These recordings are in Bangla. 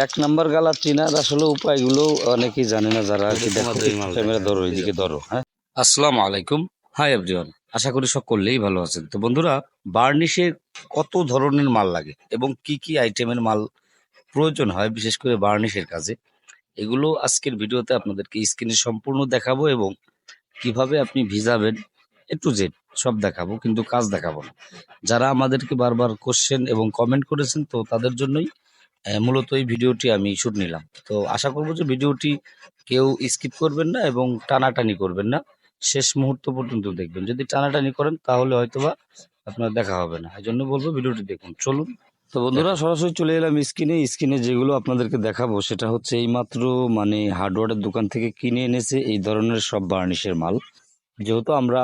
এক নাম্বার গালা চিনার আসলে উপায়গুলো অনেকেই জানে না যারা আর কি দেখো ক্যামেরা ধরো। এদিকে ধরো হ্যাঁ? আসসালামু আলাইকুম। হাই এভরিওয়ান আশা করি সকলেই ভালো আছেন। তো বন্ধুরা বার্নিশে কত ধরনের মাল লাগে এবং কি কি আইটেমের মাল প্রয়োজন হয় বিশেষ করে বার্নিশের কাজে এগুলো আজকের ভিডিওতে আপনাদেরকে স্ক্রিনে সম্পূর্ণ দেখাবো এবং কীভাবে আপনি ভিজাবেন এ টু জেড সব দেখাবো কিন্তু কাজ দেখাবো না। যারা আমাদেরকে বারবার কোশ্চেন এবং কমেন্ট করেছেন তো তাদের জন্যই মূলত এই ভিডিওটি আমি শুট নিলাম। তো আশা করব যে ভিডিওটি কেউ স্কিপ করবেন না এবং টানাটানি করবেন না। শেষ মুহূর্ত পর্যন্ত দেখবেন। যদি টানাটানি করেন তাহলে হয়তোবা আপনার দেখা হবে না। এই জন্য বলব ভিডিওটি দেখুন। চলুন। তো বন্ধুরা সরাসরি চলে এলাম স্ক্রিনে। স্ক্রিনে যেগুলো আপনাদেরকে দেখাবো সেটা হচ্ছে এইমাত্র মানে হার্ডওয়্যারের দোকান থেকে কিনে এনেছে এই ধরনের সব বার্নিশের মাল। যেহেতু আমরা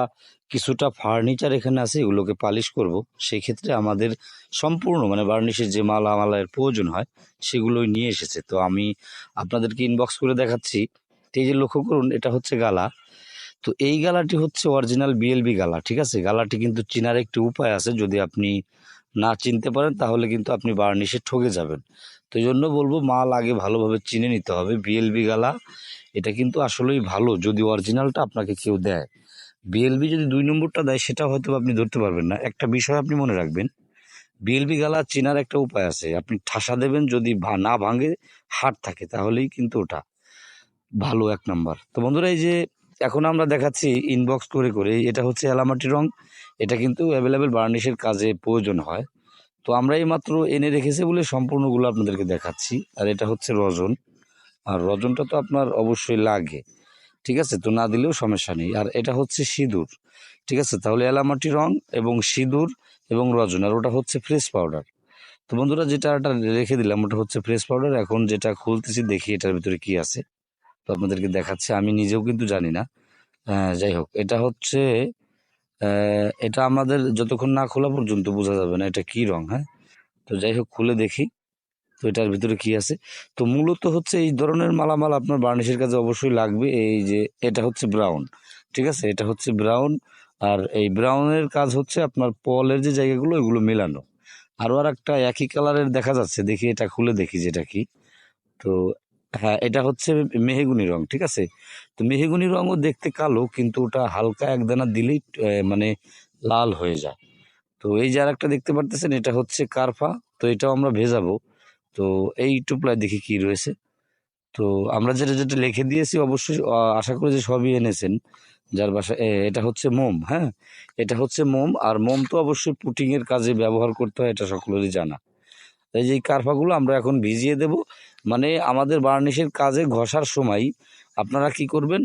কিছুটা ফার্নিচার এখানে আছে, এগুলোকে পালিশ করব। সেই ক্ষেত্রে আমাদের সম্পূর্ণ মানে বার্নিশের যে মাল আমালের প্রয়োজন হয়, সেগুলোই নিয়ে এসেছে। তো আমি আপনাদেরকে ইনবক্স করে দেখাচ্ছি। এই যে লক্ষ্য করুন, এটা হচ্ছে গালা। তো এই গালাটি হচ্ছে অরিজিনাল বিএলবি গালা, ঠিক আছে? গালাটি কিন্তু চিনার একটি উপায় আছে, যদি আপনি না চিনতে পারেন, তাহলে কিন্তু আপনি বার্নিশে ঠকে যাবেন। তো জন্য বলব, মাল আগে ভালোভাবে চিনে নিতে হবে। বিএলবি গালা, এটা কিন্তু আসলেই ভালো, যদি অরিজিনালটা আপনাকে কেউ দেয়। বিএলবি যদি দুই নম্বরটা দেয়, সেটা হয়তো আপনি ধরতে পারবেন না। একটা বিষয় আপনি মনে রাখবেন বিএলবি গালা চেনার একটা উপায় আছে। আপনি ঠাসা দেবেন, যদি না ভাঙে হাট থাকে, তাহলেই কিন্তু ওটা ভালো এক নাম্বার। তো বন্ধুরা, এই যে এখন আমরা দেখাচ্ছি ইনবক্স করে করে, এটা হচ্ছে এলামাটি রং। এটা কিন্তু অ্যাভেলেবেল বার্নিশের কাজে প্রয়োজন হয়। তো আমরা এই মাত্র এনে রেখেছি বলে সম্পূর্ণগুলো আপনাদেরকে দেখাচ্ছি। আর এটা হচ্ছে রজন। আর রজনটা তো আপনার অবশ্যই লাগে। ঠিক আছে? তো না দিলেও সমস্যা নেই। আর এটা হচ্ছে সিঁদুর ঠিক আছে? তাহলে এলামাটি রং এবং সিঁদুর এবং রজন আর ওটা হচ্ছে ফ্রেশ পাউডার। তো বন্ধুরা যেটা এটা রেখে দিলাম ওটা হচ্ছে ফ্রেশ পাউডার। এখন যেটা খুলতেছি দেখি এটার ভিতরে কি আছে। তো আপনাদেরকে দেখাচ্ছে আমি নিজেও কিন্তু জানি না। আহ, যাই হোক এটা হচ্ছে এটা আমাদের যতক্ষণ না খোলা পর্যন্ত বোঝা যাবে না এটা কি রং হ্যাঁ? তো যাই হোক খুলে দেখি। তো এটার ভিতরে কি আছে? তো মূলত হচ্ছে এই ধরনের মালামাল আপনার বার্নিশের কাছে অবশ্যই লাগবে, এই যে এটা হচ্ছে ব্রাউন ঠিক আছে? এটা হচ্ছে ব্রাউন আর এই ব্রাউনের কাজ হচ্ছে আপনার পলের যে জায়গাগুলো এগুলো মেলানো। আরও আর একটা একই কালারের দেখা যাচ্ছে, দেখি এটা খুলে দেখি যেটা কি। তো হ্যাঁ এটা হচ্ছে মেহেগুনি রং, ঠিক আছে? তো মেহেগুনি রঙও দেখতে কালো, কিন্তু ওটা হালকা একদানা দিলেই মানে লাল হয়ে যায়। তো এই যে আরেকটা দেখতে পারতেছেন, এটা হচ্ছে কারফা, তো এটাও আমরা ভেজাবো। তো এই টুপলায় দেখি কি রয়েছে। তো আমরা যেটা যেটা লিখে দিয়েছি অবশ্যই আশা করি যে সবই এনেছেন। যার বাসা এটা হচ্ছে মোম হ্যাঁ? এটা হচ্ছে মোম, আর মোম তো অবশ্যই পুটিংয়ের কাজে ব্যবহার করতে হয়, এটা সকলেরই জানা। এই যে কারফাগুলো আমরা এখন ভিজিয়ে দেব। মানে আমাদের বার্নিশের কাজে ঘষার সময় আপনারা কি করবেন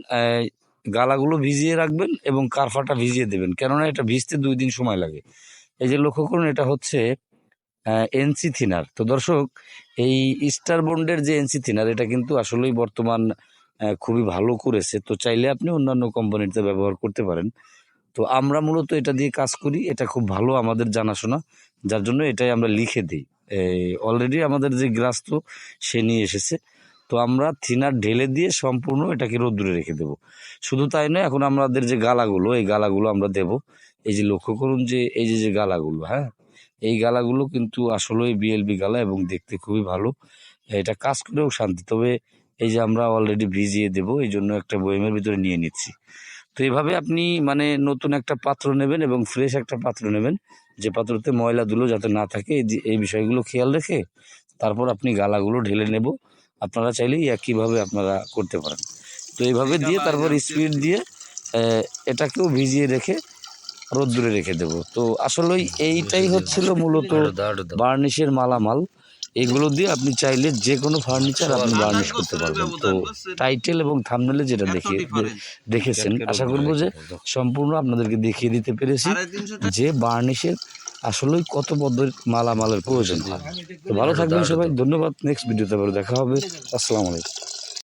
গালাগুলো ভিজিয়ে রাখবেন এবং কারফাটা ভিজিয়ে দেবেন। কেননা এটা ভিজতে দুই দিন সময় লাগে। এই যে লক্ষ্য করুন, এটা হচ্ছে এনসি থিনার তো দর্শক, এই স্টার বন্ডের যে এনসি থিনার এটা কিন্তু আসলেই বর্তমান খুবই ভালো করেছে। তো চাইলে আপনি অন্যান্য কোম্পানিতে ব্যবহার করতে পারেন। তো আমরা মূলত এটা দিয়ে কাজ করি। এটা খুব ভালো আমাদের জানাশোনা। যার জন্য এটাই আমরা লিখে দিই। অলরেডি আমাদের যে গ্রাস্ত সে নিয়ে এসেছে। তো আমরা থিনার ঢেলে দিয়ে সম্পূর্ণ এটাকে রোদ্দুরে রেখে দেব। শুধু তাই নয়, এখন আমাদের যে গালাগুলো, এই গালাগুলো আমরা দেব। এই যে লক্ষ্য করুন যে, এই যে যে গালাগুলো হ্যাঁ? এই গালাগুলো কিন্তু আসলেই বিএলবি গালা এবং দেখতে খুবই ভালো। এটা কাজ করেও শান্তি। তবে এই যে আমরা অলরেডি ভিজিয়ে দেব, এই জন্য একটা বয়েমের ভিতরে নিয়ে নিচ্ছি। তো এইভাবে আপনি মানে নতুন একটা পাত্র নেবেন এবং ফ্রেশ একটা পাত্র নেবেন। যে পাত্রতে ময়লা ধুলো যাতে না থাকে, এই বিষয়গুলো খেয়াল রেখে তারপর আপনি গালাগুলো ঢেলে নেব। আপনারা চাইলেই একইভাবে আপনারা করতে পারেন। তো এইভাবে দিয়ে তারপর স্পিড দিয়ে এটাকেও ভিজিয়ে রেখে রোদ্দুরে রেখে দেব। তো আসলেই এইটাই হচ্ছিল মূলত বার্নিশের মালামাল। এগুলো দিয়ে আপনি চাইলে যে কোনো ফার্নিচার আপনি বার্নিশ করতে পারবেন। তো টাইটেল এবং থামনেলে যেটা দেখে দেখেছেন। আশা করব যে সম্পূর্ণ আপনাদেরকে দেখিয়ে দিতে পেরেছি যে বার্নিশের আসলেই কত পদ্ধতির মালামালের প্রয়োজন। হয় তো ভালো থাকবেন সবাই। ধন্যবাদ। নেক্সট ভিডিওতে আবার দেখা হবে। আসসালামু আলাইকুম।